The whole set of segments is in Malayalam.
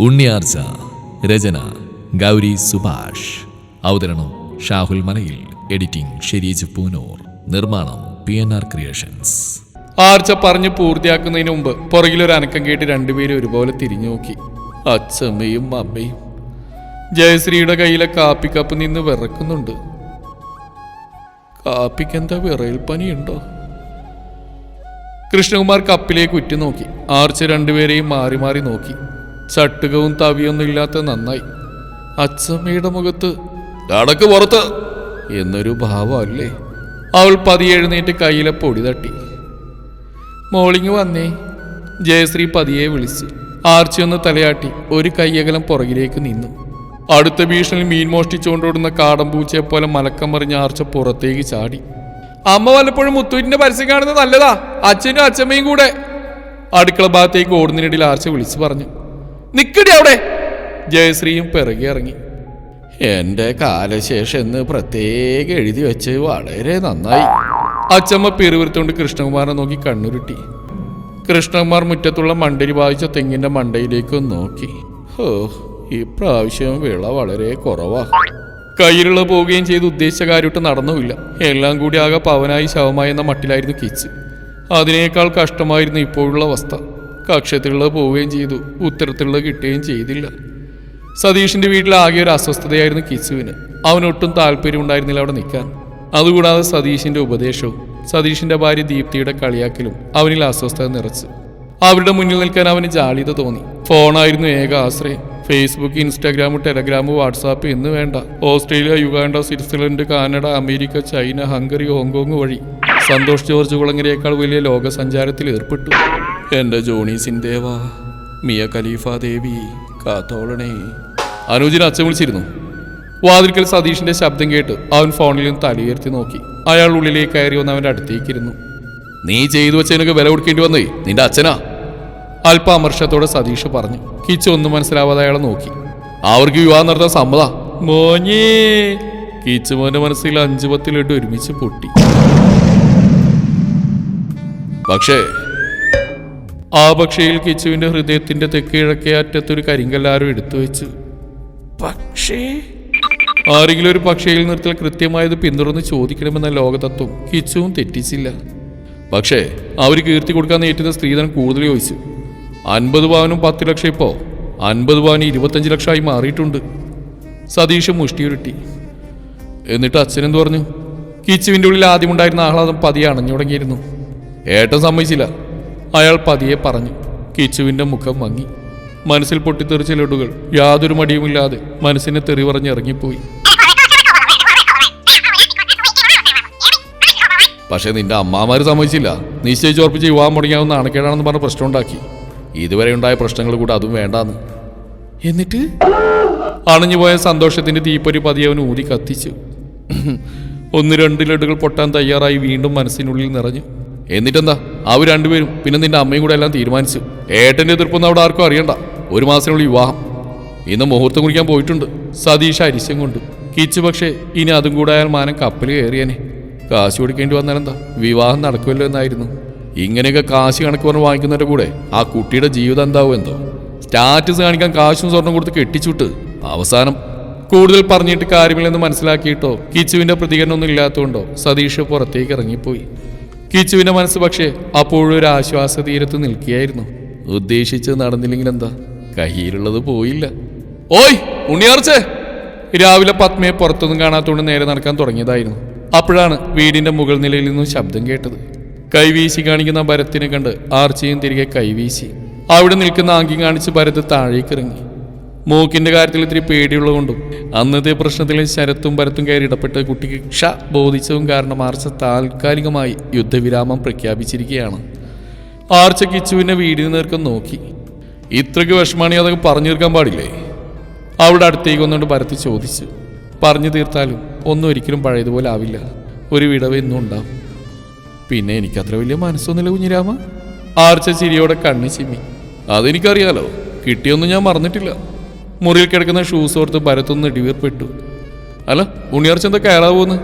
ഉണ്ണിയാർച്ച രചന ഗൗരി സുഭാഷ്. അവതരണം ഷാഹുൽ മലയിൽ എഡിറ്റിംഗ് ഷെരീജ് പൂനൂർ. നിർമ്മാണം P N R creations. Archa പറഞ്ഞു പൂർത്തിയാക്കുന്നതിന് മുമ്പ് പുറകിലൊരു അനക്കം കേട്ട് രണ്ടുപേരും ഒരുപോലെ തിരിഞ്ഞു നോക്കി. അച്ഛമ്മയും അമ്മയും. ജയശ്രീയുടെ കയ്യിലെ കാപ്പിക്കപ്പ് നിന്ന് വിറക്കുന്നുണ്ട്. കാപ്പിക്കെന്താ വിറയൽ പനിയുണ്ടോ? കൃഷ്ണകുമാർ കപ്പിലേക്ക് ഉറ്റുനോക്കി. ആർച്ച രണ്ടുപേരെയും മാറി മാറി നോക്കി. ചട്ടുകവും തവിയൊന്നും ഇല്ലാത്ത നന്നായി. അച്ഛമ്മയുടെ മുഖത്ത് കടക്ക് പുറത്ത് എന്നൊരു ഭാവമല്ലേ. അവൾ പതിയെ എഴുന്നേറ്റ് കയ്യിലെ പൊടി തട്ടി. മോളിങ് വന്നേ. ജയശ്രീ പതിയെ വിളിച്ച് ആർച്ചയൊന്ന് തലയാട്ടി ഒരു കയ്യകലം പുറകിലേക്ക് നിന്നു. അടുത്ത ഭീഷണിൽ മീൻ മോഷ്ടിച്ചുകൊണ്ടോടുന്ന കാടൻ പൂച്ചയെ പോലെ മലക്കം മറിഞ്ഞ ആർച്ച പുറത്തേക്ക് ചാടി. അമ്മ വല്ലപ്പോഴും മുത്തൂറ്റിന്റെ പരസ്യം കാണുന്നത് നല്ലതാ. അച്ഛനും അച്ഛമ്മയും കൂടെ. അടുക്കള ഭാഗത്തേക്ക് ഓടുന്നതിനിടയിൽ ആർച്ച വിളിച്ചു പറഞ്ഞു. നിക്കടി അവിടെ. ജയശ്രീയും പിറകെ ഇറങ്ങി. എന്റെ കാലശേഷം എന്ന് പ്രത്യേകം എഴുതി വെച്ച് വളരെ നന്നായി. അച്ചമ്മ പിറുവിരുത്തോണ്ട് കൃഷ്ണകുമാറിനെ നോക്കി കണ്ണുരുട്ടി. കൃഷ്ണകുമാർ മുറ്റത്തുള്ള മണ്ടരി വായിച്ച തെങ്ങിന്റെ മണ്ടയിലേക്ക് നോക്കി. ഹോ ഈ പ്രാവശ്യം വിള വളരെ കുറവാ. കയ്യിലുള്ള പോവുകയും ചെയ്ത് ഉദ്ദേശിച്ച കാര്യമായിട്ട് നടന്നുമില്ല. എല്ലാം കൂടി ആകെ പവനായി ശവമായി എന്ന മട്ടിലായിരുന്നു കിച്ച്. അതിനേക്കാൾ കഷ്ടമായിരുന്നു ഇപ്പോഴുള്ള അവസ്ഥ. കക്ഷത്തിലുള്ളത് പോവുകയും ചെയ്തു. ഉത്തരത്തിലുള്ളത് കിട്ടുകയും ചെയ്തില്ല. സതീഷിന്റെ വീട്ടിൽ ആകെ ഒരു അസ്വസ്ഥതയായിരുന്നു കിസുവിന്. അവനൊട്ടും താല്പര്യം ഉണ്ടായിരുന്നില്ല അവിടെ നിൽക്കാൻ. അതുകൂടാതെ സതീഷിന്റെ ഉപദേശവും സതീഷിന്റെ ഭാര്യ ദീപ്തിയുടെ കളിയാക്കലും അവനിൽ അസ്വസ്ഥത നിറച്ച്. അവരുടെ മുന്നിൽ നിൽക്കാൻ അവന് ജാളിത തോന്നി. ഫോണായിരുന്നു ഏക ആശ്രയം. ഫേസ്ബുക്ക് ഇൻസ്റ്റാഗ്രാം ടെലഗ്രാം വാട്സാപ്പ് എന്ന് വേണ്ട. Australia Uganda Switzerland Canada America China Hungary Hong Kong വഴി സന്തോഷ് ജോർജ് കുളങ്ങരയേക്കാൾ വലിയ ലോകസഞ്ചാരത്തിൽ ഏർപ്പെട്ടു. എന്റെ ജോണി സിൻദേവ മിയ ഖലീഫ ദേവി കാത്തോളണേ അനുജിന് അച്ഛൻ വിളിച്ചിരുന്നു. വാതിൽക്കൽ സതീഷിന്റെ ശബ്ദം കേട്ട് അവൻ ഫോണിൽ നിന്ന് തലയുയർത്തി നോക്കി. അയാൾ ഉള്ളിലേക്ക് കയറി വന്ന് അവന്റെ അടുത്തേക്കിരുന്നു നീ ചെയ്തു വെച്ചതിനൊക്കെ വില കൊടുക്കേണ്ടി വന്നേ നിന്റെ അച്ഛനാ? അല്പ അമർഷത്തോടെ സതീഷ് പറഞ്ഞു. കിച്ചു ഒന്നും മനസ്സിലാവാതെ അയാളെ നോക്കി. അവർക്ക് വിവാഹം നടത്താൻ സമ്മത? മോഞ്ഞേ. കിച്ചു മോന്റെ മനസ്സിൽ അഞ്ചു പത്തിലിട്ട് ഒരുമിച്ച് പൊട്ടി. പക്ഷേ ആ പക്ഷയിൽ കിച്ചുവിന്റെ ഹൃദയത്തിന്റെ തെക്കിഴക്കേ അറ്റത്തൊരു കരിങ്കല്ലാരോ എടുത്തു വെച്ചു. പക്ഷേ? ആരെങ്കിലും ഒരു പക്ഷയിൽ നിർത്തൽ കൃത്യമായത് പിന്തുടർന്ന് ചോദിക്കണമെന്ന ലോകതത്വം കിച്ചുവും തെറ്റിച്ചില്ല. പക്ഷേ അവർ കീർത്തി കൊടുക്കാൻ നേറ്റുന്ന സ്ത്രീധനം കൂടുതൽ ചോദിച്ചു. അൻപത് പവനും പത്ത് ലക്ഷം ഇപ്പോ? അൻപത് പവന് ഇരുപത്തഞ്ച് ലക്ഷമായി മാറിയിട്ടുണ്ട്. സതീഷ് മുഷ്ടിയുരുട്ടി. എന്നിട്ട് അച്ഛൻ അച്ഛനെന്ത് പറഞ്ഞു? കിച്ചുവിന്റെ ഉള്ളിൽ ആദ്യമുണ്ടായിരുന്ന ആഹ്ലാദം പതിയെ അണഞ്ഞു തുടങ്ങിയിരുന്നു. ഏട്ടൻ സമ്മതിച്ചില്ല. അയാൾ പതിയെ പറഞ്ഞു കിച്ചുവിന്റെ മുഖം മങ്ങി. മനസ്സിൽ പൊട്ടിത്തെറിച്ച ലഡുകൾ യാതൊരു മടിയുമില്ലാതെ മനസ്സിനെ തെറി പറഞ്ഞിറങ്ങിപ്പോയി പക്ഷെ നിന്റെ അമ്മാമാര് സമ്മതിച്ചില്ല. നിശ്ചയിച്ചുറപ്പിച്ച് വിവാഹം മുടങ്ങിയാവുന്ന അണക്കേടാണെന്ന് പറഞ്ഞ പ്രശ്നം ഉണ്ടാക്കി ഇതുവരെ ഉണ്ടായ പ്രശ്നങ്ങൾ കൂടെ അതും വേണ്ടാന്ന്. എന്നിട്ട്? അണഞ്ഞുപോയ സന്തോഷത്തിന്റെ തീപ്പൊരി പതിയവൻ അവൻ ഊതി കത്തിച്ചു. ഒന്ന് രണ്ട് ലഡുകൾ പൊട്ടാൻ തയ്യാറായി വീണ്ടും മനസ്സിനുള്ളിൽ നിറഞ്ഞു. എന്നിട്ടെന്താ? അവർ രണ്ടുപേരും പിന്നെ നിന്റെ അമ്മയും കൂടെ എല്ലാം തീരുമാനിച്ചു ഏട്ടന്റെ എതിർപ്പൊന്നും അവിടെ ആർക്കും അറിയണ്ട. ഒരു മാസത്തിനുള്ളിൽ വിവാഹം. ഇന്ന് മുഹൂർത്തം കുടിക്കാൻ പോയിട്ടുണ്ട്. സതീഷ് അരിശം കൊണ്ട്. കിച്ച് പക്ഷേ ഇനി അതും കൂടെ അയാൾ മാനം കപ്പൽ കയറിയനെ. കാശ് കൊടുക്കേണ്ടി വന്നാലെന്താ? വിവാഹം നടക്കുമല്ലോ എന്നായിരുന്നു. ഇങ്ങനെയൊക്കെ കാശ് കണക്ക് പറഞ്ഞ് വാങ്ങിക്കുന്നവരുടെ കൂടെ ആ കുട്ടിയുടെ ജീവിതം എന്താവും എന്തോ? സ്റ്റാറ്റസ് കാണിക്കാൻ കാശും സ്വർണം കൊടുത്ത് കെട്ടിച്ചുവിട്ട് അവസാനം കൂടുതൽ പറഞ്ഞിട്ട് കാര്യമില്ലെന്ന് മനസ്സിലാക്കിയിട്ടോ കിച്ചുവിന്റെ പ്രതികരണമൊന്നും ഇല്ലാത്തതുകൊണ്ടോ സതീഷ് പുറത്തേക്ക് ഇറങ്ങിപ്പോയി. കിച്ചുവിന്റെ മനസ്സ് പക്ഷേ അപ്പോഴും ഒരു ആശ്വാസ തീരത്ത് നിൽക്കുകയായിരുന്നു. ഉദ്ദേശിച്ചത് നടന്നില്ലെങ്കിൽ എന്താ? കയ്യിലുള്ളത് പോയില്ല. ഓയ് ഉണ്ണിയാർച്ചേ! രാവിലെ പത്മയെ പുറത്തൊന്നും കാണാത്തോണ്ട് നേരെ നടക്കാൻ തുടങ്ങിയതായിരുന്നു. അപ്പോഴാണ് വീടിന്റെ മുകൾ നിലയിൽ നിന്നും ശബ്ദം കേട്ടത്. കൈവീശി കാണിക്കുന്ന ഭരത്തിനെ കണ്ട് ആർച്ചയും തിരികെ കൈവീശി. അവിടെ നിൽക്കുന്ന ആംഗ്യം കാണിച്ച് ഭരത് താഴേക്ക് മൂക്കിന്റെ കാര്യത്തിൽ ഇത്തിരി പേടിയുള്ളതുകൊണ്ടും അന്നത്തെ പ്രശ്നത്തിൽ ശരത്തും പരത്തും കയറി ഇടപെട്ട് കുട്ടിക്ക് ക്ഷ ബോധിച്ചതും കാരണം ആർച്ച താൽക്കാലികമായി യുദ്ധവിരാമം പ്രഖ്യാപിച്ചിരിക്കുകയാണ്. ആർച്ച കിച്ചുവിനെ വീടിന് നേർക്കം നോക്കി. ഇത്രയ്ക്ക് വിഷമാണി അതൊക്കെ പറഞ്ഞു തീർക്കാൻ പാടില്ലേ? അവിടെ അടുത്തേക്ക് ഒന്നുകൊണ്ട് ഭരത്ത് ചോദിച്ചു. പറഞ്ഞു തീർത്താലും ഒന്നും ഒരിക്കലും പഴയതുപോലെ ആവില്ല. ഒരു വിടവ് എന്നും ഉണ്ടാവും. പിന്നെ എനിക്കത്ര വലിയ മനസ്സൊന്നുമില്ല കുഞ്ഞിരാമ. ആർച്ച ചിരിയോടെ കണ്ണു ചിമ്മി. അതെനിക്കറിയാലോ കിട്ടിയൊന്നും ഞാൻ മറന്നിട്ടില്ല. മുറിയിൽ കിടക്കുന്ന ഷൂസ് ഓർത്ത് ഭരത്തൊന്ന് ഇടിവീർപ്പെട്ടു അല്ല ഉണിയർച്ച എന്താ കയറാ പോകുന്നു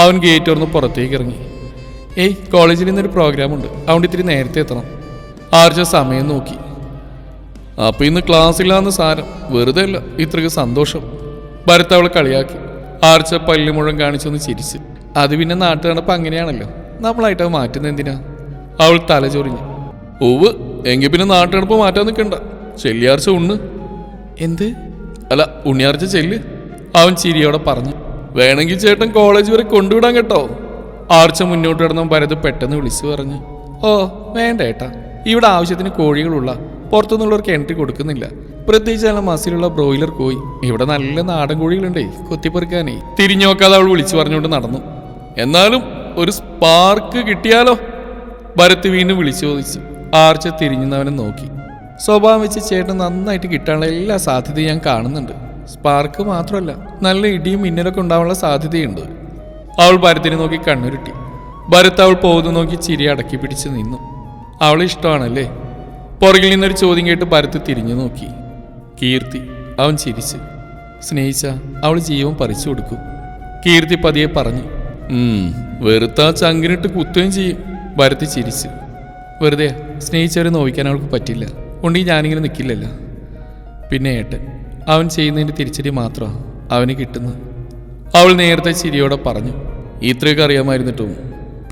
അവൻ ഗേറ്റ് തുറന്ന് പുറത്തേക്ക് ഇറങ്ങി. ഏയ് കോളേജിൽ ഇന്നൊരു പ്രോഗ്രാമുണ്ട് അതുകൊണ്ട് ഇത്തിരി നേരത്തെ എത്തണം. ആർച്ച സമയം നോക്കി. അപ്പം ഇന്ന് ക്ലാസ് ഇല്ലാന്ന് സാരം. വെറുതെ അല്ല ഇത്രയ്ക്ക് സന്തോഷം. ഭരത് അവളെ കളിയാക്കി. ആർച്ച പല്ല് മുഴുവൻ കാണിച്ചൊന്ന് ചിരിച്ച്. അത് പിന്നെ നാട്ടു നടപ്പ് അങ്ങനെയാണല്ലോ. നമ്മളായിട്ട് അത് മാറ്റുന്നത് എന്തിനാ? അവൾ തല ചൊറിഞ്ഞു. ഓവ് എങ്കിൽ പിന്നെ നാട്ടു നടപ്പ് മാറ്റാൻ നിൽക്കണ്ട ചെല്ലിയാർച്ച ഉണ്ണ്. എന്ത്? അല്ല ഉണ്ണിയാർച്ച ചെല്ല്. അവൻ ചിരിയോടെ പറഞ്ഞു വേണമെങ്കിൽ ചേട്ടൻ കോളേജ് വരെ കൊണ്ടുവിടാൻ കേട്ടോ. ആർച്ച മുന്നോട്ട് കിടന്ന ഭരത് പെട്ടെന്ന് വിളിച്ചു പറഞ്ഞു ഓ വേണ്ട ഏട്ടാ. ഇവിടെ ആവശ്യത്തിന് കോഴികളുള്ള പുറത്തുനിന്നുള്ളവർക്ക് എൻട്രി കൊടുക്കുന്നില്ല. പ്രത്യേകിച്ച് നല്ല മസിലുള്ള ബ്രോയിലർ കോഴി. ഇവിടെ നല്ല നാടൻ കോഴികളുണ്ടേ കൊത്തിപ്പെറുക്കാനേ. തിരിഞ്ഞു നോക്കാതെ അവൾ വിളിച്ചു പറഞ്ഞുകൊണ്ട് നടന്നു എന്നാലും ഒരു സ്പാർക്ക് കിട്ടിയാലോ? ഭരത് വീണ്ടും വിളിച്ചു ചോദിച്ചു. ആർച്ച തിരിഞ്ഞവനെ നോക്കി. സ്വഭാവം വെച്ച് ചേട്ടൻ നന്നായിട്ട് കിട്ടാനുള്ള എല്ലാ സാധ്യതയും ഞാൻ കാണുന്നുണ്ട്. സ്പാർക്ക് മാത്രമല്ല നല്ല ഇടിയും മിന്നലൊക്കെ ഉണ്ടാവാനുള്ള സാധ്യതയുണ്ട്. അവൾ ഭരത്തിനെ നോക്കി കണ്ണുരുട്ടി. ഭരത്ത് അവൾ പോകുന്നു നോക്കി ചിരി അടക്കി പിടിച്ച് നിന്നു. അവൾ ഇഷ്ടമാണല്ലേ? പുറകിൽ നിന്നൊരു ചോദ്യം കേട്ട് ഭരത്ത് തിരിഞ്ഞു നോക്കി. കീർത്തി അവൻ ചിരിച്ച്. സ്നേഹിച്ച അവൾ ജീവൻ പറിച്ചു കൊടുക്കും. കീർത്തി പതിയെ പറഞ്ഞു "ഉം, വെറുത്ത ചങ്കിനിട്ട് കുത്തുകയും ചെയ്യും. ഭരത്ത് ചിരിച്ച്. വെറുതെ സ്നേഹിച്ചവരെ നോവിക്കാൻ അവൾക്ക് പറ്റില്ല. ഉണ്ടെങ്കിൽ ഞാനിങ്ങനെ നിൽക്കില്ലല്ലോ പിന്നെ ഏട്ടൻ അവൻ ചെയ്യുന്നതിന്റെ തിരിച്ചടി മാത്രമാണ് അവന് കിട്ടുന്നത്. അവൾ നേരത്തെ ചിരിയോടെ പറഞ്ഞു ഇത്രയൊക്കെ അറിയാമായിരുന്നിട്ടും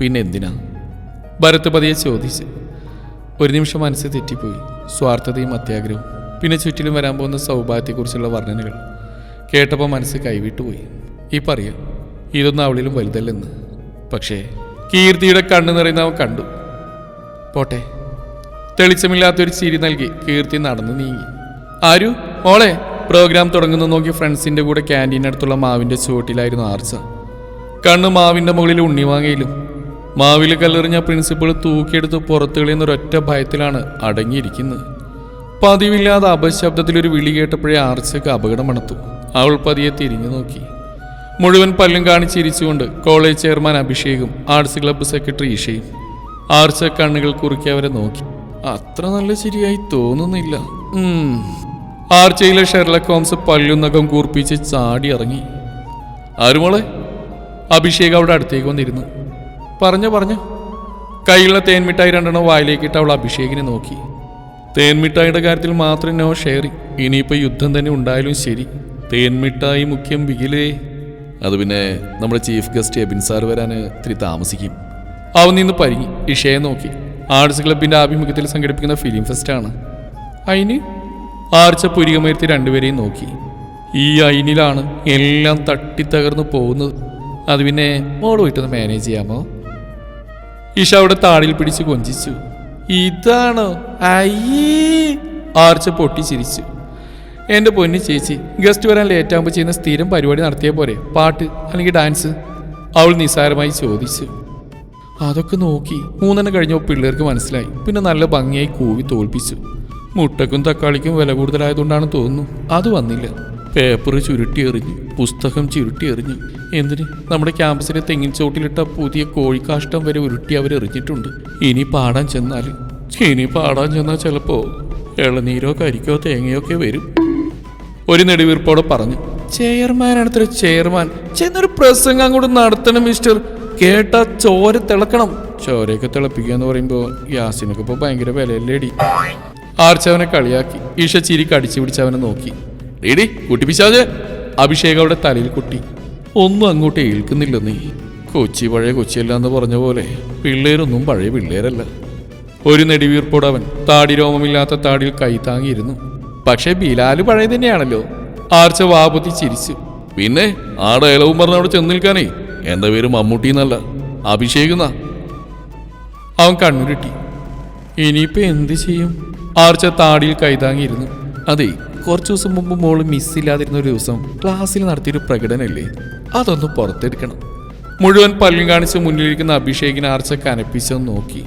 പിന്നെ എന്തിനാ? ഭരത് പതിയെ ചോദിച്ച്. ഒരു നിമിഷം മനസ്സ് തെറ്റിപ്പോയി. സ്വാർത്ഥതയും അത്യാഗ്രഹവും. പിന്നെ ചുറ്റിലും വരാൻ പോകുന്ന സൗഭാഗ്യത്തെക്കുറിച്ചുള്ള വർണനകൾ കേട്ടപ്പോൾ മനസ്സ് കൈവിട്ടുപോയി ഈ പറയാം ഇതൊന്നും അവളിലും വലുതല്ലെന്ന്. പക്ഷേ കീർത്തിയുടെ കണ്ണു നിറയുന്ന അവൻ കണ്ടു. പോട്ടെ. തെളിച്ചമില്ലാത്തൊരു ചിരി നൽകി കീർത്തി നടന്നു നീങ്ങി. ആരു? മോളെ. പ്രോഗ്രാം തുടങ്ങുന്നു നോക്കി ഫ്രണ്ട്സിന്റെ കൂടെ ക്യാന്റീനടുത്തുള്ള മാവിന്റെ ചുവട്ടിലായിരുന്നു ആർച്ച. കണ്ണ് മാവിന്റെ മുകളിൽ ഉണ്ണിവാങ്ങയിലും മാവിൽ കല്ലെറിഞ്ഞ പ്രിൻസിപ്പൾ തൂക്കിയെടുത്ത് പുറത്തു കളയുന്ന ഒരൊറ്റ ഭയത്തിലാണ് അടങ്ങിയിരിക്കുന്നത്. പതിവില്ലാതെ അപശബ്ദത്തിലൊരു വിളി കേട്ടപ്പോഴേ ആർച്ചക്ക് അപകടം മണത്തു. അവൾ പതിയെ തിരിഞ്ഞു നോക്കി. മുഴുവൻ പല്ലും കാണിച്ചിരിച്ചുകൊണ്ട് കോളേജ് ചെയർമാൻ അഭിഷേകും ആർട്സ് ക്ലബ്ബ് സെക്രട്ടറി ഈഷയും ആർച്ച കണ്ണുകൾ കുറുക്കി അവരെ നോക്കി. അത്ര നല്ല ശരിയായി തോന്നുന്നില്ല. ആർച്ചയിലെ ഷെർലക് ഹോംസ് പല്ലുന്നകം കൂർപ്പിച്ച് ചാടി ഇറങ്ങി. ആരുമോളെ അഭിഷേക് അവിടെ അടുത്തേക്ക് വന്നിരുന്നു. പറഞ്ഞു പറഞ്ഞു. കയ്യിലുള്ള തേൻമിഠായി രണ്ടെണ്ണം വായിലേക്കിട്ട് അവൾ അഭിഷേകിനെ നോക്കി. തേൻമിഠായിയുടെ കാര്യത്തിൽ മാത്രം നോ ഷെയറി ഇനിയിപ്പോൾ യുദ്ധം തന്നെ ഉണ്ടായാലും ശരി. തേൻമിഠായി മുഖ്യം ബിഗിലേ അത് പിന്നെ നമ്മുടെ ചീഫ് ഗസ്റ്റ് എബിൻ സാർ വരാൻ ഇത്തിരി താമസിക്കും. അവൻ നിന്ന് പരിങ്ങി ഇഷയെ നോക്കി. ആർട്സ് ക്ലബിന്റെ ആഭിമുഖ്യത്തിൽ സംഘടിപ്പിക്കുന്ന ഫിലിം ഫെസ്റ്റ് ആണ് അയിന് ആർച്ച പുരികമയർത്തി രണ്ടുപേരെയും നോക്കി. ഈ അയിനിലാണ് എല്ലാം തട്ടിത്തകർന്നു പോകുന്നത്. അത് പിന്നെ മോൾ പോയിട്ടൊന്ന് മാനേജ് ചെയ്യാമോ? ഇഷ അവിടെ താടിയിൽ പിടിച്ച് കൊഞ്ചിച്ചു. ഇതാണോ ആർച്ച പൊട്ടി ചിരിച്ചു. എന്റെ പൊന്നു ചേച്ചി ഗസ്റ്റ് വരാൻ ലേറ്റ് ആകുമ്പോൾ ചെയ്യുന്ന സ്ഥിരം പരിപാടി നടത്തിയ പോരെ? പാട്ട് അല്ലെങ്കിൽ ഡാൻസ് അവൾ നിസ്സാരമായി ചോദിച്ചു. അതൊക്കെ നോക്കി മൂന്നെണ്ണം കഴിഞ്ഞപ്പോൾ പിള്ളേർക്ക് മനസ്സിലായി. പിന്നെ നല്ല ഭംഗിയായി കൂവി തോൽപ്പിച്ചു. മുട്ടക്കും തക്കാളിക്കും വില കൂടുതലായതുകൊണ്ടാണ് തോന്നുന്നു. അത് വന്നില്ല. പേപ്പർ ചുരുട്ടി എറിഞ്ഞു പുസ്തകം ചുരുട്ടി എറിഞ്ഞു എന്തിന്? നമ്മുടെ ക്യാമ്പസിലെ തെങ്ങിൻ ചോട്ടിലിട്ട പുതിയ കോഴിക്കാഷ്ടം വരെ ഉരുട്ടി അവർ എറിഞ്ഞിട്ടുണ്ട് ഇനി പാടാൻ ചെന്നാൽ ഇനി പാടാൻ ചെന്നാൽ ചിലപ്പോൾ ഇളനീരോ കരിക്കോ തേങ്ങയോ ഒക്കെ വരും. ഒരു നെടുവീർപ്പോടെ പറഞ്ഞു ചെയർമാനാണ് ചെയർമാൻ. ചെന്നൊരു പ്രസംഗം അങ്ങോട്ട് നടത്തണം മിസ്റ്റർ. കേട്ടാ ചോര തിളക്കണം. ചോരയൊക്കെ തിളപ്പിക്കുക എന്ന് പറയുമ്പോൾ യാസിനൊക്കെ ഇപ്പൊ ഭയങ്കര വിലയല്ലേടി. ആർച്ചവനെ കളിയാക്കി. ഈഷ ചിരി കടിച്ചു പിടിച്ചവനെ നോക്കി. എടി കുട്ടിപ്പിശാജ് അഭിഷേക് അവിടെ തലയിൽ കുട്ടി. ഒന്നും അങ്ങോട്ട് ഏൽക്കുന്നില്ല നീ. കൊച്ചി പഴയ കൊച്ചിയല്ല എന്ന് പറഞ്ഞ പോലെ പിള്ളേരൊന്നും പഴയ പിള്ളേരല്ല. ഒരു നെടിവീർപ്പോട് അവൻ താടി രോമമില്ലാത്ത താടിയിൽ കൈ താങ്ങിയിരുന്നു. പക്ഷേ ബിലാൽ പഴയ തന്നെയാണല്ലോ ആർച്ച വാപത്തി ചിരിച്ചു. പിന്നെ ആ ഡയലോഗും പറഞ്ഞ അവിടെ ചെന്ന് നിൽക്കാനേ. എന്റെ പേര് മമ്മൂട്ടി എന്നല്ല. അഭിഷേകുന്ന അവൻ കണ്ണുരുട്ടി ഇനിയിപ്പോ എന്ത് ചെയ്യും? ആർച്ച താടിയിൽ കൈതാങ്ങിയിരുന്നു. അതെ കുറച്ചു ദിവസം മുമ്പ് മോൾ മിസ്സില്ലാതിരുന്ന ഒരു ദിവസം ക്ലാസ്സിൽ നടത്തിയൊരു പ്രകടനല്ലേ? അതൊന്ന് പുറത്തെടുക്കണം. മുഴുവൻ പല്ലും കാണിച്ച് മുന്നിലിരിക്കുന്ന അഭിഷേകിനെ ആർച്ച കനപ്പിച്ചെന്ന് നോക്കി.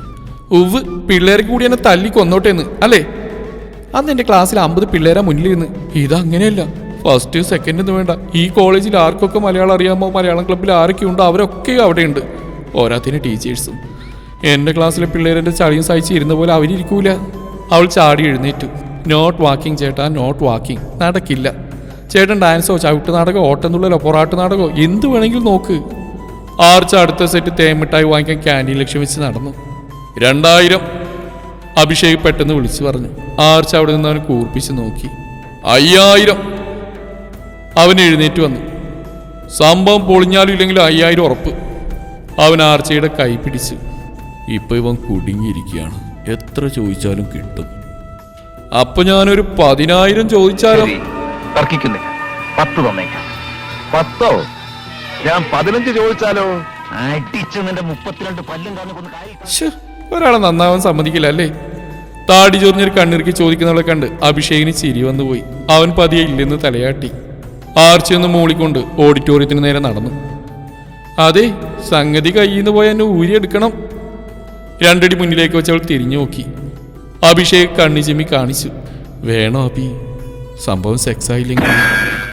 ഉവ് പിള്ളേരെ കൂടി എന്നെ തല്ലി കൊന്നോട്ടേന്ന് അല്ലേ? അന്ന് എന്റെ ക്ലാസ്സിൽ അമ്പത് പിള്ളേരാ മുന്നിലിരുന്ന്. ഇതങ്ങനെയല്ല. ഫസ്റ്റ് സെക്കൻഡ് വേണ്ട. ഈ കോളേജിൽ ആർക്കൊക്കെ മലയാളം അറിയാമോ? മലയാളം ക്ലബ്ബിൽ ആരൊക്കെ ഉണ്ടോ? അവരൊക്കെ അവിടെയുണ്ട്. ഓരോത്തിന് ടീച്ചേഴ്സും എന്റെ ക്ലാസ്സിലെ പിള്ളേരെന്റെ ചളിയും സഹിച്ച് ഇരുന്ന പോലെ അവരിയ്ക്കൂല അവൾ ചാടി എഴുന്നേറ്റു. നോട്ട് വാക്കിംഗ് ചേട്ടാ നോട്ട് വാക്കിംഗ് നടക്കില്ല. ചേട്ടൻ ഡാൻസോ ചവിട്ട് നാടകമോ ഓട്ടംതുള്ളലോ പൊറാട്ട് നാടകമോ എന്ത് വേണമെങ്കിലും നോക്ക്. ആർച്ച അടുത്ത സെറ്റ് തേമിട്ടായി വാങ്ങിക്കാൻ ക്യാന്റീൻ ലക്ഷ്യം വെച്ച് നടന്നു. രണ്ടായിരം. അഭിഷേക് പെട്ടെന്ന് വിളിച്ചു പറഞ്ഞു. ആർച്ച അവിടെ നിന്ന് അവൻ കൂർപ്പിച്ച് നോക്കി. അയ്യായിരം. അവൻ എഴുന്നേറ്റ് വന്നു. സംഭവം പൊളിഞ്ഞാലും ഇല്ലെങ്കിൽ അയ്യായിരം ഉറപ്പ്. അവൻ ആർച്ചയുടെ കൈ പിടിച്ച് ഇപ്പൊ ഇവൻ കുടുങ്ങിയിരിക്കുകയാണ്. എത്ര ചോദിച്ചാലും കിട്ടും. അപ്പൊ ഞാനൊരു പതിനായിരം ചോദിച്ചാലോ? തർക്കിക്കുന്നില്ല. പത്ത് തന്നേക്കാം. പത്തോ? ഞാൻ പതിനഞ്ച് ചോദിച്ചാലോ? അടിച്ച് നിന്റെ മുപ്പത്തിരണ്ട് പല്ലും കാണിക്കൊന്ന് ഒരാളെ നന്നാവാൻ സമ്മതിക്കില്ല അല്ലേ? താടി ചൊറിഞ്ഞൊരു കണ്ണിറുക്കി ചോദിക്കുന്നവളെ കണ്ട് അഭിഷേകിന് ചിരി വന്നുപോയി. അവൻ പതിയെ ഇല്ലെന്ന് തലയാട്ടി. ആർച്ചയൊന്ന് മൂളിക്കൊണ്ട് ഓഡിറ്റോറിയത്തിന് നേരെ നടന്നു. അതെ സംഗതി കയ്യിൽ നിന്ന് പോയി എന്നെ ഊരിയെടുക്കണം രണ്ടടി മുന്നിലേക്ക് വെച്ച് അവൾ തിരിഞ്ഞു നോക്കി. അഭിഷേക് കണ്ണി ചിമ്മി കാണിച്ചു. വേണോ അഭി? സംഭവം സെക്സ് ആയില്ലെങ്കിൽ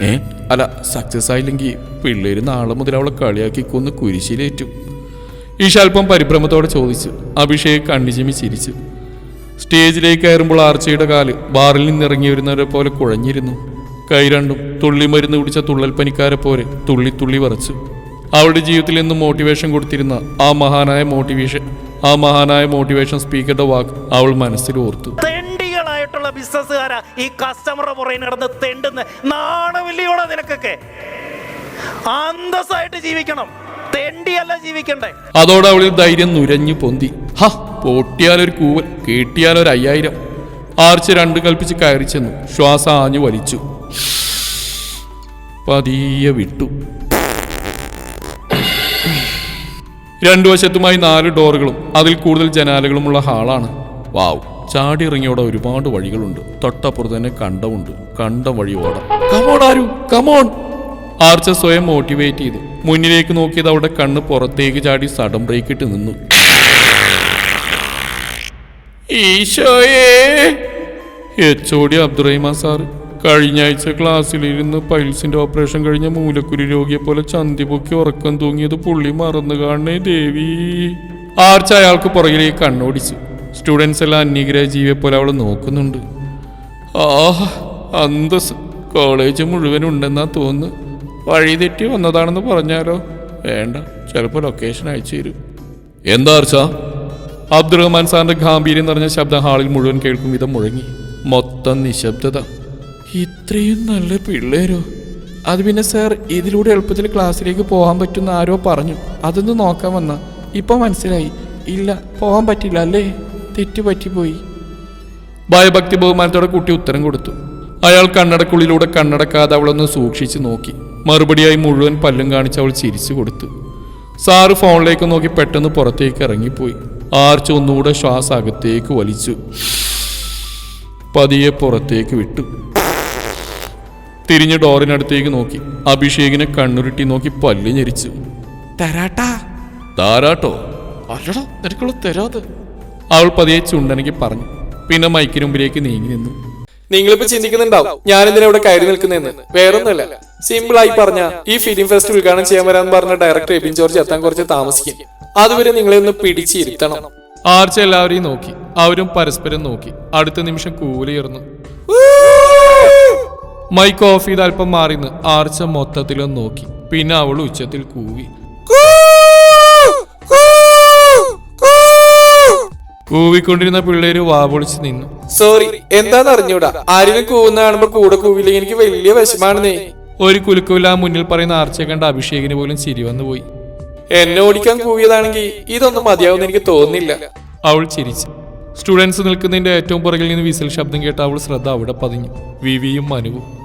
ഏ? അല്ല സക്സസ് ആയില്ലെങ്കിൽ പിള്ളേര് നാളെ മുതൽ അവളെ കളിയാക്കി കൊന്ന് കുരിശിലേറ്റു. ഈശ അല്പം പരിഭ്രമത്തോടെ ചോദിച്ചു. അഭിഷേക് കണ്ണിച്ചിമി ചിരിച്ചു. സ്റ്റേജിലേക്ക് കയറുമ്പോൾ ആർച്ചയുടെ കാൽ ബാറിൽ നിന്നിറങ്ങി വരുന്നവരെ പോലെ കുഴഞ്ഞിരുന്നു. കൈ രണ്ടും തുള്ളി മരുന്ന് കുടിച്ച തുള്ളൽ പനിക്കാരെ പോലെ തുള്ളി തുള്ളി വറച്ചു. അവളുടെ ജീവിതത്തിൽ എന്നും മോട്ടിവേഷൻ കൊടുത്തിരുന്ന ആ മഹാനായ മോട്ടിവേഷൻ ആ മഹാനായ മോട്ടിവേഷൻ സ്പീക്കറുടെ വാക്ക് അവൾ മനസ്സിൽ ഓർത്തു. തെണ്ടികളായിട്ടുള്ള ബിസിനസ്സുകാരാ ഈ കസ്റ്റമറുടെ പുറകെ നടന്ന് തെണ്ടുന്ന. നാണമില്ലയോടെ നിനക്കൊക്കെ? അന്തസ്സായിട്ട് ജീവിക്കണം. തെണ്ടിയല്ല ജീവിക്കണ്ടേ? അതോടെ അവളിൽ ധൈര്യം നുരഞ്ഞു പൊന്തി. ഹ പൊട്ടിയാലൊരു കൂവൽ കേട്ടിയാലൊരു അയ്യായിരം. ആർച്ച് രണ്ട് കൽപ്പിച്ച് കയറി ചെന്നു. ശ്വാസം ആഞ്ഞു വലിച്ചു. പതിയെ വിട്ടു. രണ്ടു വശത്തുമായി നാല് ഡോറുകളും അതിൽ കൂടുതൽ ജനാലകളുമുള്ള ഹാളാണ്. വാവ് ചാടി ഇറങ്ങിയോടെ ഒരുപാട് വഴികളുണ്ട്. തൊട്ടപ്പുറത്ത് തന്നെ കണ്ടമുണ്ട് കണ്ടം വഴി ഓടാം. കമോൺ കമോൺ ആർച്ച സ്വയം മോട്ടിവേറ്റ് ചെയ്തു. മുന്നിലേക്ക് നോക്കിയത് അവിടെ കണ്ണ് പുറത്തേക്ക് ചാടി സഡൻ ബ്രേക്ക് ഇട്ട് നിന്നു. ഈശോയേ. H O D Abdurahiman sir. കഴിഞ്ഞ ആഴ്ച ക്ലാസ്സിലിരുന്ന് പൈൽസിന്റെ ഓപ്പറേഷൻ കഴിഞ്ഞ മൂലക്കുരു രോഗിയെ പോലെ ചന്തി പൊക്കി ഉറക്കം തൂങ്ങിയത് പുള്ളി മറന്നു കാണണേ ദേവി. ആർച്ച അയാൾക്ക് പുറകിലേക്ക് കണ്ണോടിച്ചു. സ്റ്റുഡൻസ് എല്ലാം അന്യഗ്രഹ ജീവിയെ പോലെ അവൾ നോക്കുന്നുണ്ട്. ആ അന്തസ് കോളേജ് മുഴുവൻ ഉണ്ടെന്നാ തോന്നുന്നു. വഴി തെറ്റി വന്നതാണെന്ന് പറഞ്ഞാലോ? വേണ്ട ചിലപ്പോൾ ലൊക്കേഷൻ അയച്ചു തരും. എന്താ അർച്ച അബ്ദുറഹ്മാൻ സാറിന്റെ ഗാംഭീര്യം നിറഞ്ഞ ശബ്ദം ഹാളിൽ മുഴുവൻ കേൾക്കും വിധം മുഴങ്ങി. മൊത്തം നിശബ്ദത. ഇത്രയും നല്ല പിള്ളേരോ? അത് പിന്നെ സാർ ഇതിലൂടെ എളുപ്പത്തിൽ ക്ലാസ്സിലേക്ക് പോകാൻ പറ്റുന്ന ആരോ പറഞ്ഞു. അതൊന്ന് നോക്കാൻ വന്ന. ഇപ്പൊ മനസ്സിലായി. ഇല്ല പോകാൻ പറ്റില്ല അല്ലേ? തെറ്റ് പറ്റിപ്പോയി. ഭയഭക്തി ബഹുമാനത്തോടെ കുട്ടി ഉത്തരം കൊടുത്തു. അയാൾ കണ്ണടക്കുള്ളിലൂടെ കണ്ണടക്കാതെ അവളൊന്ന് സൂക്ഷിച്ചു നോക്കി. മറുപടിയായി മുഴുവൻ പല്ലും കാണിച്ച് അവൾ ചിരിച്ചു കൊടുത്തു. സാറ് ഫോണിലേക്ക് നോക്കി പെട്ടെന്ന് പുറത്തേക്ക് ഇറങ്ങിപ്പോയി. ആർച്ച് ഒന്നുകൂടെ ശ്വാസം അകത്തേക്ക് വലിച്ചു. പതിയെ പുറത്തേക്ക് വിട്ടു. തിരിഞ്ഞ് ഡോറിനടുത്തേക്ക് നോക്കി. അഭിഷേകിനെ കണ്ണുരുട്ടി നോക്കി പല്ല് ഞെരിച്ചു. തരാട്ടാ. താരാട്ടോ? അല്ലടാ നിനക്കുള്ള തരാത് അവൾ പതിയെ ചുണ്ടനക്ക് പറഞ്ഞു. പിന്നെ മൈക്കിന് മുമ്പിലേക്ക് നീങ്ങി നിന്നു. നിങ്ങളിപ്പോ ചിന്തിക്കുന്നുണ്ടാവും ഞാൻ എന്തിനാ ഇവിടെ കയറി നിൽക്കുന്നതെന്ന്. വേറൊന്നുമല്ല. സിമ്പിൾ ആയി പറഞ്ഞ ഈ ഫിലിം ഫെസ്റ്റ് ഉദ്ഘാടനം ചെയ്യാൻ വരാന്ന് പറഞ്ഞ ഡയറക്ടർ എബിൻ ജോർജ് എത്താൻ കുറച്ച് താമസിക്കും. അതുവരെ നിങ്ങളെ ഒന്ന് പിടിച്ചിരുത്തണം. ആർച്ച എല്ലാവരെയും നോക്കി. അവരും പരസ്പരം നോക്കി. അടുത്ത നിമിഷം കൂലിയർന്നു മൈക്ക് ഓഫ് ചെയ്ത് അല്പം മാറിന്ന്. ആർച്ച മൊത്തത്തിലൊന്ന് നോക്കി. പിന്നെ അവൾ ഉച്ചത്തിൽ കൂവി. കൂവിക്കൊണ്ടിരുന്ന പിള്ളേര് വാവൊളിച്ച് നിന്നു. സോറി എന്താന്ന് അറിഞ്ഞൂടാ? ആരെങ്കിലും കൂവുന്ന കാണുമ്പോ കൂടെ കൂവില്ലെങ്കിൽ എനിക്ക് വലിയ വിഷമാണെന്നേ. ഒരു കുലുക്കുമില്ല മുന്നിൽ പറയുന്ന ആർച്ചയെ കണ്ട അഭിഷേകിന് പോലും ചിരി വന്നുപോയി എന്നെ ഓടിക്കാൻ കൂവിയതാണെങ്കിൽ ഇതൊന്നും മതിയാവുന്ന എനിക്ക് തോന്നുന്നില്ല. അവൾ ചിരിച്ചു. സ്റ്റുഡൻസ് നിൽക്കുന്നതിന്റെ ഏറ്റവും പുറകിൽ നിന്ന് വിസിൽ ശബ്ദം കേട്ട അവൾ ശ്രദ്ധ അവിടെ പതിഞ്ഞു. വിവിയും മനുവും.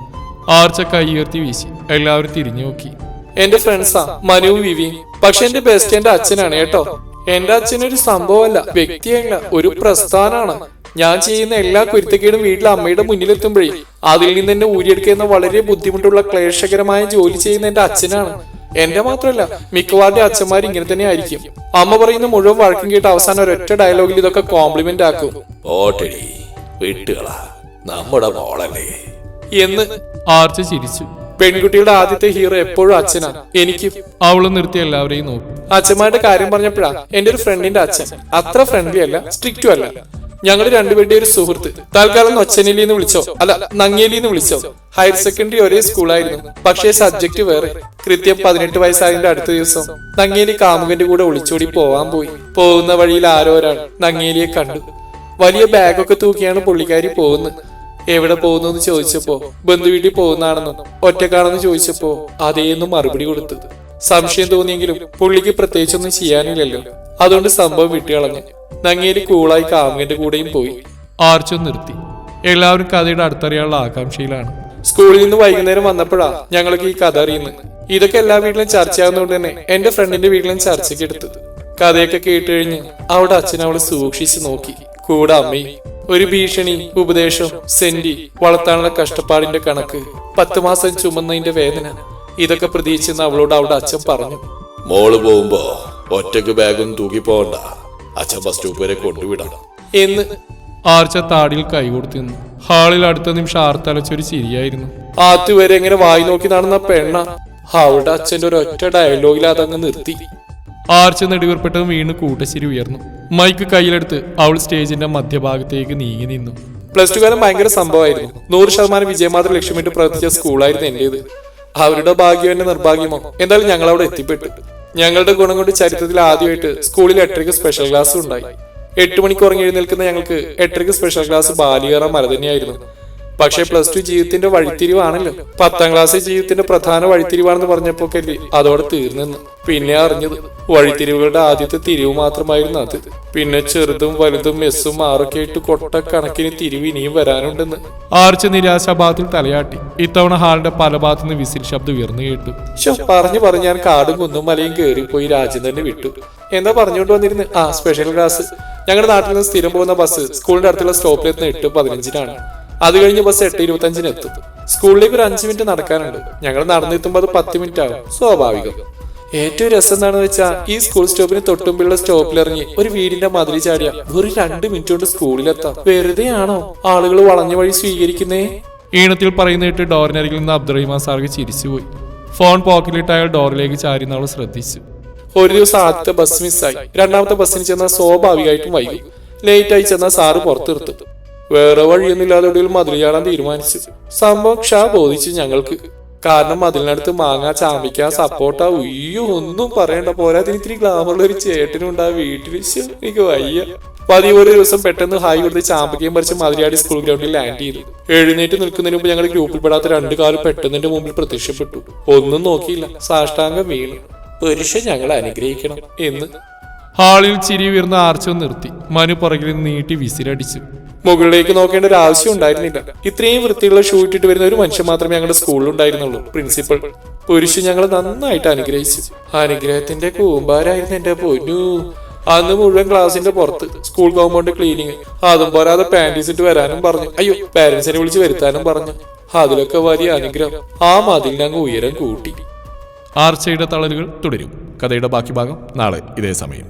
ആർച്ച കൈ ഉയർത്തി വീശി. എല്ലാവരും തിരിഞ്ഞു നോക്കി. എന്റെ ഫ്രണ്ട്സാ മനു വിവി പക്ഷെ എന്റെ ബെസ്റ്റ് എന്റെ അച്ഛനാണ് കേട്ടോ. എന്റെ അച്ഛനൊരു ഒരു സംഭവമല്ല വ്യക്തിയല്ല ഒരു പ്രസ്ഥാനാണ്. ഞാൻ ചെയ്യുന്ന എല്ലാ കുരുത്തക്കേടും വീട്ടിൽ അമ്മയുടെ മുന്നിലെത്തുമ്പോഴേ അതിൽ നിന്ന് എന്നെ ഊരിയെടുക്കുന്ന വളരെ ബുദ്ധിമുട്ടുള്ള ക്ലേശകരമായ ജോലി ചെയ്യുന്ന എന്റെ അച്ഛനാണ്. എന്റെ മാത്രമല്ല മിക്കവാറും അച്ഛന്മാർ ഇങ്ങനെ തന്നെ ആയിരിക്കും. അമ്മ പറയുന്ന മുഴുവൻ വഴക്കം കേട്ട് അവസാനം ഒരൊറ്റ ഡയലോഗിൽ ഇതൊക്കെ കോംപ്ലിമെന്റ് ആക്കും. ഓട്ടടി വിട്ടുകളാ. നമ്മുടെ മോളല്ലേ. എന്ന് ആർച്ച ചിരിച്ചു. പെൺകുട്ടിയുടെ ആദ്യത്തെ ഹീറോ എപ്പോഴും അച്ഛനാണ് എനിക്ക് അവൾ നിർത്തി എല്ലാവരെയും നോക്കും. അച്ഛന്മാരുടെ കാര്യം പറഞ്ഞപ്പോഴാ എന്റെ ഒരു ഫ്രണ്ടിന്റെ അച്ഛൻ. അത്ര ഫ്രണ്ട്ലി അല്ല സ്ട്രിക്റ്റും അല്ല. ഞങ്ങൾ രണ്ടുപേരുടെ ഒരു സുഹൃത്ത്. തൽക്കാലം നൊച്ചനേലി എന്ന് വിളിച്ചോ? അല്ല നങ്ങേലി എന്ന് വിളിച്ചോ? ഹയർ സെക്കൻഡറി ഒരേ സ്കൂളായിരുന്നു. പക്ഷേ സബ്ജക്ട് വേറെ. കൃത്യം പതിനെട്ട് വയസ്സായതിന്റെ അടുത്ത ദിവസം നങ്ങേലി കാമുകന്റെ കൂടെ ഒളിച്ചോടി പോവാൻ പോയി. പോകുന്ന വഴിയിൽ ആരോ ഒരാൾ നങ്ങേലിയെ കണ്ടു. വലിയ ബാഗൊക്കെ തൂക്കിയാണ് പുള്ളിക്കാരി പോകുന്നത്. എവിടെ പോകുന്നു എന്ന് ചോദിച്ചപ്പോ ബന്ധു വീട്ടിൽ പോകുന്നതാണെന്നും ഒറ്റക്കാണെന്ന് ചോദിച്ചപ്പോ അതേന്നും മറുപടി കൊടുത്തത്. സംശയം തോന്നിയെങ്കിലും പുള്ളിക്ക് പ്രത്യേകിച്ചൊന്നും ചെയ്യാനില്ലല്ലോ. അതുകൊണ്ട് സംഭവം വിട്ടുകളഞ്ഞു നങ്ങേരി കൂളായി കാമുകന്റെ കൂടെയും പോയി. ആർച്ചും നിർത്തി. എല്ലാവരും കഥയുടെ അടുത്തറിയാനുള്ള ആകാംക്ഷയിലാണ്. സ്കൂളിൽ നിന്ന് വൈകുന്നേരം വന്നപ്പോഴാ ഞങ്ങൾക്ക് ഈ കഥ അറിയുന്നത്. ഇതൊക്കെ എല്ലാ വീട്ടിലും ചർച്ചയാകുന്നതുകൊണ്ട് തന്നെ എന്റെ ഫ്രണ്ടിന്റെ വീട്ടിലും ചർച്ചയ്ക്ക് എടുത്തത്. കഥയൊക്കെ കേട്ട് കഴിഞ്ഞ് അവിടെ അച്ഛൻ അവളെ സൂക്ഷിച്ചു നോക്കി. കൂടെ അമ്മി ഒരു ഭീഷണി ഉപദേശം സെന്റി വളർത്താനുള്ള കഷ്ടപ്പാടിന്റെ കണക്ക്. പത്ത് മാസം ചുമന്നതിന്റെ വേദന. ഇതൊക്കെ പ്രതീക്ഷിച്ചെന്ന് അവളോട് അവിടെ അച്ഛൻ പറഞ്ഞു. മോൾ പോകുമ്പോ ഒറ്റയ്ക്ക് ബാഗും തൂക്കി പോകണ്ട. അച്ഛൻ ബസ് സ്റ്റോപ്പ് വരെ കൊണ്ടുവിടാം എന്ന് ആർച്ച താടിയിൽ കൈ കൊടുത്തിരുന്നു നിന്നു. ഹാളിൽ അടുത്ത നിമിഷം ആർത്തലച്ചൊരു ചിരിയായിരുന്നു. ആത്തുവരെ വരെ എങ്ങനെ വായി നോക്കി നടന്ന പെണ്ണ അവളുടെ അച്ഛന്റെ ഒരു ഒറ്റ ഡയലോഗിൽ അതങ്ങ് നിർത്തി. ആർച്ച നെടുവേർപ്പെട്ടതും വീണ് കൂട്ടശ്ശേരി ഉയർന്നു. മൈക്ക് കയ്യിലെടുത്ത് അവൾ സ്റ്റേജിന്റെ മധ്യഭാഗത്തേക്ക് നീങ്ങി നിന്നു. പ്ലസ് ടു കാലം ഭയങ്കര സംഭവമായിരുന്നു. നൂറ് ശതമാനം വിജയമാത്ര ലക്ഷ്യമിട്ട് പ്രവർത്തിച്ച സ്കൂളായിരുന്നു എന്റേത്. അവരുടെ ഭാഗ്യം എന്റെ നിർഭാഗ്യമോ? എന്തായാലും ഞങ്ങൾ അവിടെ എത്തിപ്പെട്ടു. ഞങ്ങളുടെ ഗുണം കൊണ്ട് ചരിത്രത്തിൽ ആദ്യമായിട്ട് സ്കൂളിൽ എട്ടരയ്ക്ക് സ്പെഷ്യൽ ക്ലാസ് ഉണ്ടായി. എട്ട് മണിക്ക് ഉറങ്ങി എഴുന്നേൽക്കുന്ന ഞങ്ങൾക്ക് എട്ടരയ്ക്ക് സ്പെഷ്യൽ ക്ലാസ് ബാലികറ മല തന്നെയായിരുന്നു പക്ഷേ പ്ലസ് ടു ജീവിതത്തിന്റെ വഴിത്തിരിവാണല്ലോ. പത്താം ക്ലാസ് ജീവിതത്തിന്റെ പ്രധാന വഴിത്തിരിവാണെന്ന് പറഞ്ഞപ്പോ കല്ലി അതോടെ തീർന്നെന്ന് പിന്നെ അറിഞ്ഞത് വഴിത്തിരിവുകളുടെ ആദ്യത്തെ തിരിവ് മാത്രമായിരുന്നു അത്. പിന്നെ ചെറുതും വലുതും മെസ്സും ആറൊക്കെ ആയിട്ട് കൊട്ടക്കണക്കിന് തിരിവ് ഇനിയും വരാനുണ്ടെന്ന്. ആർച്ച നിരാശാഭാഗത്തിൽ തലയാട്ടി. ഇത്തവണ ഹാളിന്റെ പല ഭാഗത്തു നിന്ന് വിസിൽ ശബ്ദം ഉയർന്നു കേട്ടു. പറഞ്ഞു പറഞ്ഞു ഞാൻ കാടും കുന്നും മലയും കയറി പോയി രാജ്യം തന്നെ വിട്ടു. എന്താ പറഞ്ഞുകൊണ്ട് വന്നിരുന്നു? ആ സ്പെഷ്യൽ ക്ലാസ് ഞങ്ങളുടെ നാട്ടിൽ നിന്ന് സ്ഥിരം പോകുന്ന ബസ് സ്കൂളിന്റെ അടുത്തുള്ള സ്റ്റോപ്പിൽ എത്തുന്ന എട്ട് പതിനഞ്ചിനാണ്. അത് കഴിഞ്ഞ് ബസ് എട്ട് ഇരുപത്തഞ്ചിന് എത്തും. സ്കൂളിലേക്ക് ഒരു അഞ്ച് മിനിറ്റ് നടക്കാനുണ്ട്. ഞങ്ങൾ നടന്നെത്തുമ്പോൾ അത് പത്ത് മിനിറ്റ് ആകും സ്വാഭാവികം. ഏറ്റവും രസം എന്താണെന്ന് വെച്ചാൽ ഈ സ്കൂൾ സ്റ്റോപ്പിന് തൊട്ടുമ്പിള്ള സ്റ്റോപ്പിൽ ഇറങ്ങി ഒരു വീടിന്റെ മതിരി ചാടിയ. ഒരു രണ്ട് മിനിറ്റ് കൊണ്ട് സ്കൂളിലെത്താം. വെറുതെ ആണോ? ആളുകൾ വളഞ്ഞ വഴി സ്വീകരിക്കുന്നേ? ഈണത്തിൽ പറയുന്ന കേട്ട് ഡോറിനരികിൽ നിന്ന് അബ്ദുറഹിമാൻ സാർക്ക് ചിരിച്ചുപോയി. ഫോൺ പോക്കറ്റിലിട്ട് അയാൾ ഡോറിലേക്ക് ചാരിന്ന് അവൾ ശ്രദ്ധിച്ചു. ഒരു ദിവസം ആദ്യത്തെ ബസ് മിസ്സായി. രണ്ടാമത്തെ ബസ്സിന് ചെന്നാൽ സ്വാഭാവികമായിട്ടും വൈകി. ലേറ്റ് ആയി ചെന്നാൽ സാറ് പുറത്തു നിർത്തും വേറെ വഴിയൊന്നുമില്ലാതെ ഒടുവിൽ മതിൽ ചാടാൻ തീരുമാനിച്ചു. സംഭവം ക്ഷാ ബോധിച്ചു ഞങ്ങൾക്ക്. കാരണം മതിലിനടുത്ത് മാങ്ങ ചാമ്പിക്ക സപ്പോർട്ട ഉയ്യോ ഒന്നും പറയണ്ട പോരാതിന് ഇത്തിരി ഗ്ലാമറുള്ള ഒരു ചേട്ടനും ഉണ്ടാ വീട്ടിൽ എനിക്ക് വയ്യ. പതിവ് ഒരു ദിവസം പെട്ടെന്ന് ഹായ് കൊടുത്ത് ചാമ്പക്കയും പറിച്ച് മതിലാടി സ്കൂൾ ഗ്രൗണ്ടിൽ ലാൻഡ് ചെയ്തു. എഴുന്നേറ്റ് നിൽക്കുന്നതിന് മുമ്പ് ഞങ്ങൾ ഗ്രൂപ്പിൽപ്പെടാത്ത രണ്ട് കാലം പെട്ടെന്ന് എന്റെ മുമ്പിൽ പ്രത്യക്ഷപ്പെട്ടു. ഒന്നും നോക്കിയില്ല. സാഷ്ടാംഗം വീണു. പുരുഷൻ ഞങ്ങൾ അനുഗ്രഹിക്കണം എന്ന്. ഹാളിൽ ചിരി ഉയർന്ന ആർച്ചവും നിർത്തി. മനു പുറകിൽ നീട്ടി വിസിലടിച്ചു. മുകളിലേക്ക് നോക്കേണ്ട ഒരു ആവശ്യം ഉണ്ടായിരുന്നില്ല. ഇത്രയും വൃത്തിയുള്ള ഷൂ ഇട്ടിട്ട് വരുന്ന ഒരു മനുഷ്യൻ മാത്രമേ ഞങ്ങളുടെ സ്കൂളിൽ ഉണ്ടായിരുന്നുള്ളൂ പ്രിൻസിപ്പൽ പുരുഷൻ ഞങ്ങളെ നന്നായിട്ട് അനുഗ്രഹിച്ചു. അനുഗ്രഹത്തിന്റെ കൂമ്പാരായിരുന്നു എന്റെ പൊന്നു. അന്ന് മുഴുവൻ ക്ലാസിന്റെ പുറത്ത് സ്കൂൾ കോമ്പൗണ്ട് ക്ലീനിങ് അതും പോരാതെ പാന്റീസ് ഇട്ട് വരാനും പറഞ്ഞു. അയ്യോ പാരന്റ്സിനെ വിളിച്ച് വരുത്താനും പറഞ്ഞു. അതിലൊക്കെ വലിയ അനുഗ്രഹം. ആ മതിൽ ഞങ്ങൾ ഉയരം കൂട്ടി. ആർച്ചയുടെ തളരുകൾ തുടരും. കഥയുടെ ബാക്കി ഭാഗം നാളെ ഇതേ സമയം.